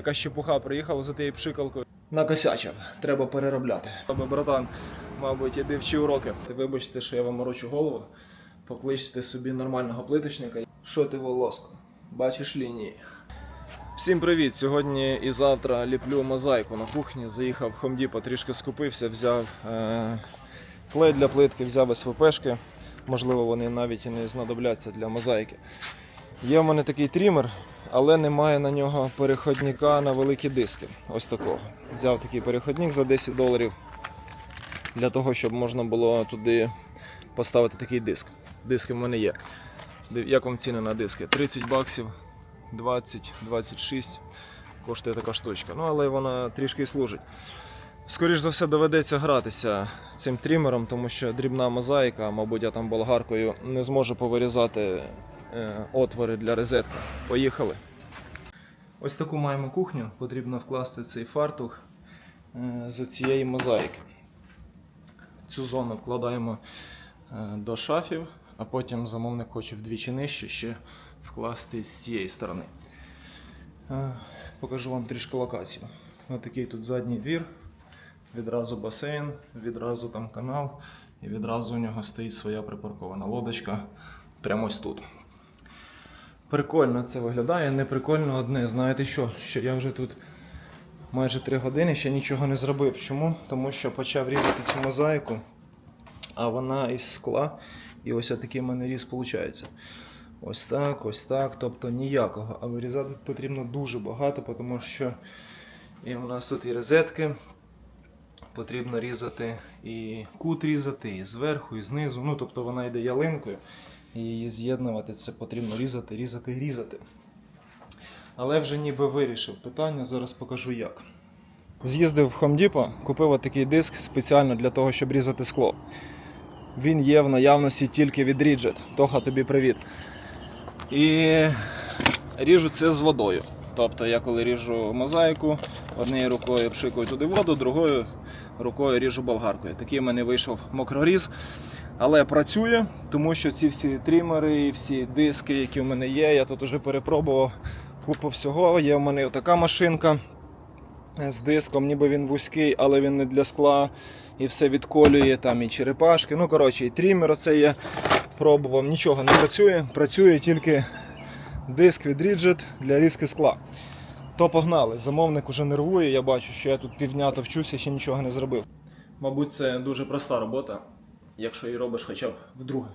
Яка щепуха приїхала за тією пшикалкою. Накосячив, треба переробляти. Аби, братан, мабуть, іди вчи уроки. Вибачте, що я вам морочу голову. Покличте собі нормального плиточника. Що ти волоско? Бачиш лінії? Всім привіт! Сьогодні і завтра ліплю мозаїку на кухні. Заїхав в Хомдіпо, трішки скупився, взяв е- клей для плитки, взяв СВПшки. Можливо, вони навіть і не знадобляться для мозаїки. Є в мене такий трімер, але немає на нього переходника на великі диски. Ось такого. Взяв такий переходник за 10 доларів для того, щоб можна було туди поставити такий диск. Диски в мене є. Як вам ціни на диски? 30 баксів, 20, 26 коштує така штучка. Ну, але вона трішки і служить. Скоріше за все доведеться гратися цим трімером, тому що дрібна мозаїка, мабуть, я там болгаркою не зможу повирізати отвори для розетки. Поїхали. Ось таку маємо кухню. Потрібно вкласти цей фартух е, з цієї мозаїки. Цю зону вкладаємо е, до шафів, а потім замовник хоче вдвічі нижче ще вкласти з цієї сторони. Е, Покажу вам трішки локацію. Ось такий тут задній двір, відразу басейн, відразу там канал, і відразу у нього стоїть своя припаркована лодочка прямо ось тут. Прикольно це виглядає, не прикольно одне. Знаєте що? Що я вже тут майже 3 години ще нічого не зробив. Чому? Тому що почав різати цю мозаїку, а вона із скла. І ось такий в мене різ виходить. Ось так, ось так. Тобто ніякого. А вирізати потрібно дуже багато, тому що і у нас тут і розетки. Потрібно різати і кут різати, і зверху, і знизу. Ну, тобто вона йде ялинкою. І її з'єднувати це потрібно різати, різати, різати. Але вже ніби вирішив питання, зараз покажу як. З'їздив в Depot, купив такий диск спеціально для того, щоб різати скло. Він є в наявності тільки від Ridget. Тоха, тобі привіт. І ріжу це з водою. Тобто я коли ріжу мозаїку, однією рукою пшикаю туди воду, другою рукою ріжу болгаркою. Такий в мене вийшов мокроріз. Але працює, тому що ці всі трімери всі диски, які в мене є, я тут вже перепробував купу всього. Є в мене така машинка з диском, ніби він вузький, але він не для скла. І все відколює, там і черепашки. Ну, коротше, і трімер оце є. Пробував, нічого не працює. Працює тільки диск від Ridget для різки скла. То погнали. Замовник уже нервує. Я бачу, що я тут півдня товчуся, ще нічого не зробив. Мабуть, це дуже проста робота, якщо її робиш хоча б вдруге.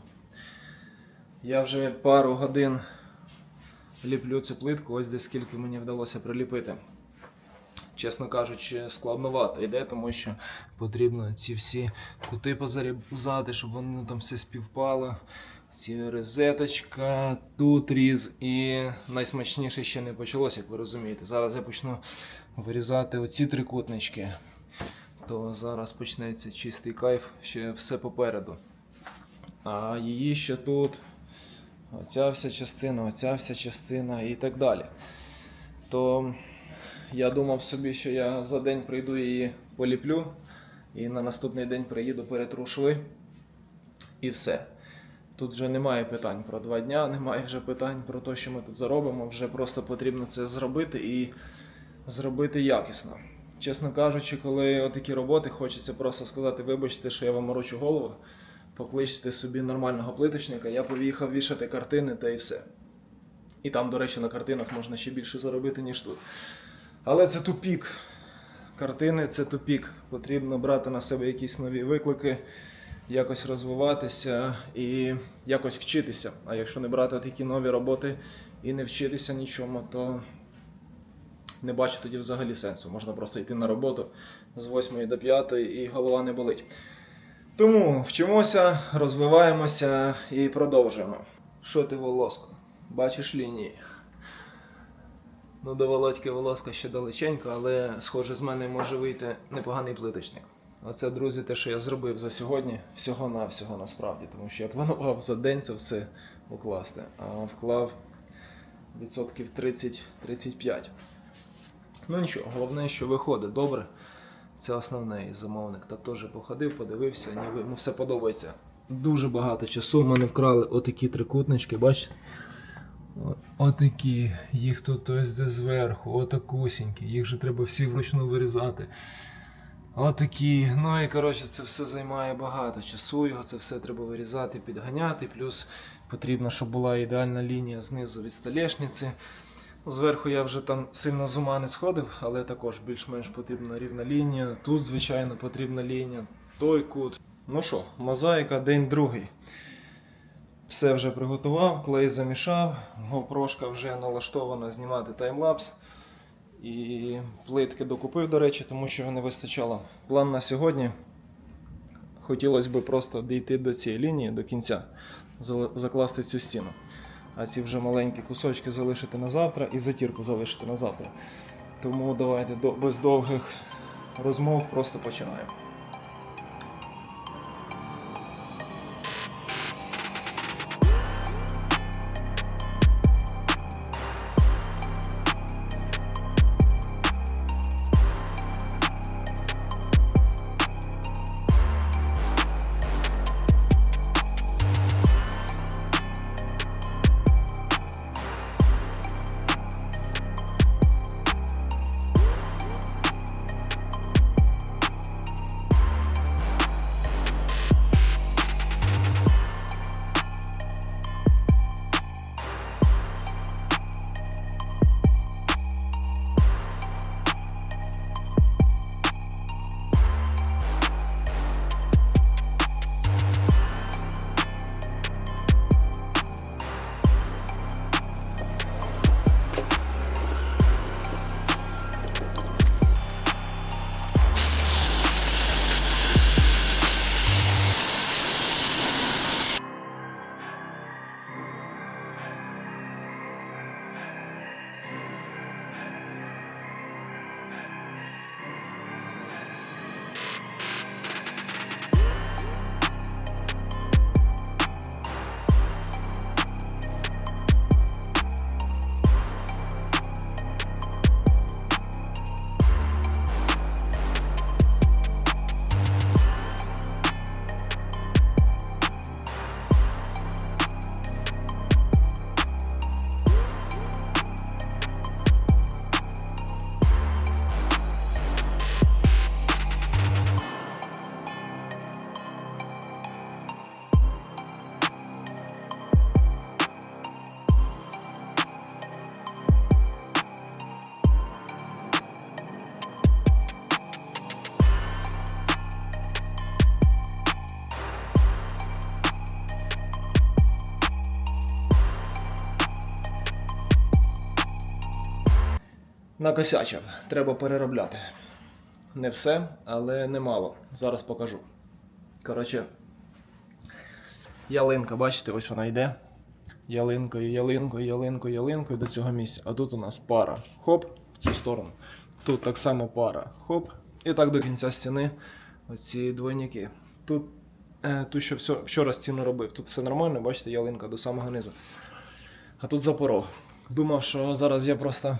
Я вже пару годин ліплю цю плитку, ось десь скільки мені вдалося приліпити. Чесно кажучи, складновато йде, тому що потрібно ці всі кути позарізати, щоб вони там все співпало. Ці розеточка, тут різ і найсмачніше ще не почалося, як ви розумієте. Зараз я почну вирізати оці трикутнички. То зараз почнеться чистий кайф, ще все попереду. А її ще тут, оця вся частина, оця вся частина і так далі. То я думав собі, що я за день прийду її поліплю, і на наступний день приїду перетру шви. І все. Тут вже немає питань про два дня, немає вже питань про те, що ми тут заробимо. Вже просто потрібно це зробити і зробити якісно. Чесно кажучи, коли отакі роботи, хочеться просто сказати, вибачте, що я вам морочу голову, покличте собі нормального плиточника, я поїхав вішати картини та і все. І там, до речі, на картинах можна ще більше заробити, ніж тут. Але це тупік. Картини це тупік. Потрібно брати на себе якісь нові виклики, якось розвиватися і якось вчитися. А якщо не брати такі нові роботи і не вчитися нічому, то не бачу тоді взагалі сенсу. Можна просто йти на роботу з 8 до 5 і голова не болить. Тому вчимося, розвиваємося і продовжуємо. Що ти волоско? Бачиш лінії? Ну, до Володьки Волоска ще далеченько, але схоже, з мене може вийти непоганий плиточник. Оце, друзі, те, що я зробив за сьогодні, всього-навсього насправді, тому що я планував за день це все укласти, а вклав відсотків 30-35. Ну нічого, головне, що виходить добре. Це основне і замовник. Так теж походив, подивився, йому все подобається. Дуже багато часу в мене вкрали отакі трикутнички, бачите? Отакі, їх тут ось де зверху, отакусінькі, їх же треба всі вручну вирізати. Отакі. Ну і коротше, це все займає багато часу. Його це все треба вирізати, підганяти. Плюс потрібно, щоб була ідеальна лінія знизу від столешниці. Зверху я вже там сильно з ума не сходив, але також більш-менш потрібна рівна лінія. Тут, звичайно, потрібна лінія, той кут. Ну що, мозаїка, день другий. Все вже приготував, клей замішав, гопрошка вже налаштована знімати таймлапс. І плитки докупив, до речі, тому що не вистачало. План на сьогодні. Хотілося б просто дійти до цієї лінії до кінця, закласти цю стіну. А ці вже маленькі кусочки залишити на завтра і затірку залишити на завтра. Тому давайте до- без довгих розмов просто починаємо. Накосячив, треба переробляти. Не все, але немало. Зараз покажу. Коротше, ялинка, бачите, ось вона йде. Ялинкою, ялинкою, ялинкою, ялинкою до цього місця. А тут у нас пара. Хоп, в цю сторону. Тут так само пара. Хоп. І так до кінця стіни. Оці двойники. Тут, е, тут що все, вчора стіну робив. Тут все нормально, бачите, ялинка до самого низу. А тут запорог. Думав, що зараз я просто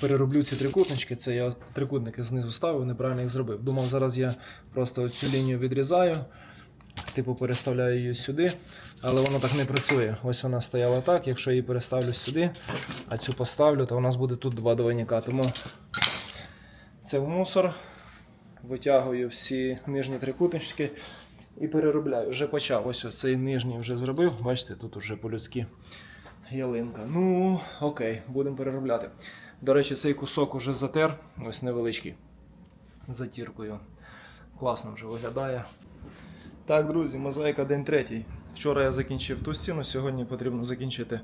перероблю ці трикутнички. Це я трикутники знизу ставив, неправильно їх зробив. Думав, зараз я просто цю лінію відрізаю, типу переставляю її сюди, але воно так не працює. Ось вона стояла так. Якщо я її переставлю сюди, а цю поставлю, то у нас буде тут два двойника. Тому це в мусор. Витягую всі нижні трикутнички і переробляю. Вже почав. Ось цей нижній вже зробив. Бачите, тут вже по-людськи ялинка. Ну, окей, будемо переробляти. До речі, цей кусок уже затер, ось невеличкий. Затіркою. Класно вже виглядає. Так, друзі, мозаїка день третій. Вчора я закінчив ту стіну, сьогодні потрібно закінчити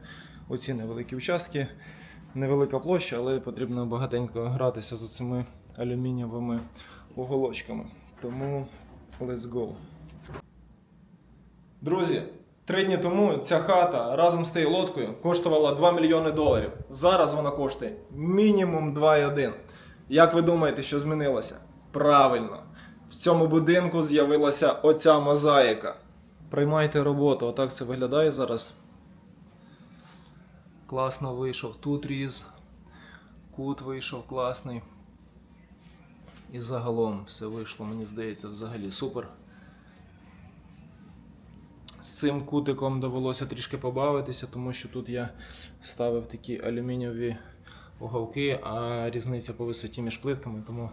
оці невеликі участки. Невелика площа, але потрібно багатенько гратися з цими алюмінієвими уголочками. Тому let's go. Друзі, три дні тому ця хата разом з тією лодкою коштувала 2 мільйони доларів. Зараз вона коштує мінімум 2,1. Як ви думаєте, що змінилося? Правильно, в цьому будинку з'явилася оця мозаїка. Приймайте роботу, отак це виглядає зараз. Класно вийшов тут різ, кут вийшов класний. І загалом все вийшло, мені здається, взагалі супер. З цим кутиком довелося трішки побавитися, тому що тут я ставив такі алюмінієві уголки, а різниця по висоті між плитками, тому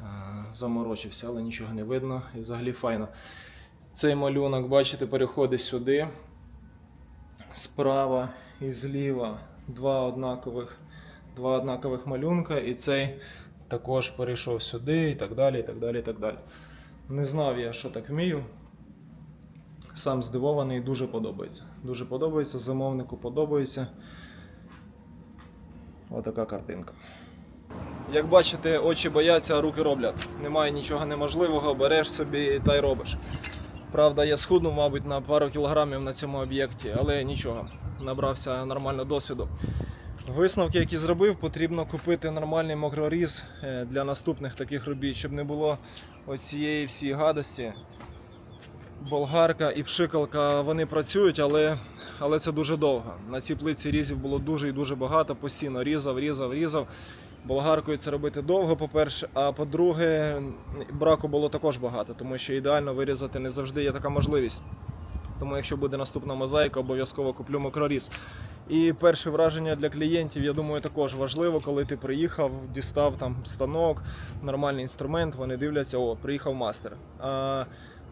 е, заморочився, але нічого не видно і взагалі файно. Цей малюнок, бачите, переходить сюди. Справа і зліва два однакових, два однакових малюнка, і цей також перейшов сюди, і так далі. і так далі, і так далі. Не знав я, що так вмію. Сам здивований, дуже подобається. Дуже подобається, замовнику подобається. Отака картинка. Як бачите, очі бояться, а руки роблять. Немає нічого неможливого, береш собі та й робиш. Правда, я схуднув, мабуть, на пару кілограмів на цьому об'єкті, але нічого, набрався нормально досвіду. Висновки, які зробив, потрібно купити нормальний мокроріз е, для наступних таких робіт, щоб не було оцієї всієї гадості. Болгарка і пшикалка вони працюють, але, але це дуже довго. На цій плитці різів було дуже і дуже багато, постійно різав, різав, різав. Болгаркою це робити довго, по-перше, а по-друге, браку було також багато, тому що ідеально вирізати не завжди є така можливість. Тому, якщо буде наступна мозаїка, обов'язково куплю мокроріз. І перше враження для клієнтів, я думаю, також важливо, коли ти приїхав, дістав там станок, нормальний інструмент, вони дивляться, о, приїхав мастер. А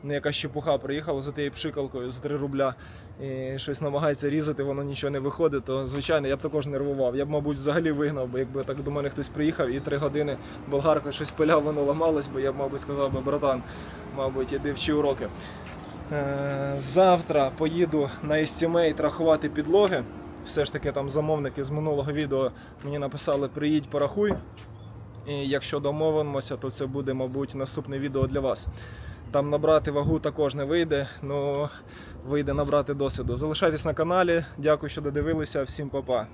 не якась чепуха приїхав за тією пшикалкою за 3 рубля і щось намагається різати, воно нічого не виходить, то звичайно я б також нервував. Я б, мабуть, взагалі вигнав, бо якби так до мене хтось приїхав і 3 години болгаркою щось пиляв, воно ламалось, бо я б, мабуть, сказав би, братан, мабуть, іди вчи уроки. Е, Завтра поїду на Estimate рахувати підлоги. Все ж таки там замовники з минулого відео мені написали приїдь, порахуй. І якщо домовимося, то це буде, мабуть, наступне відео для вас. Там набрати вагу також не вийде, але вийде набрати досвіду. Залишайтесь на каналі. Дякую, що додивилися. Всім па-па.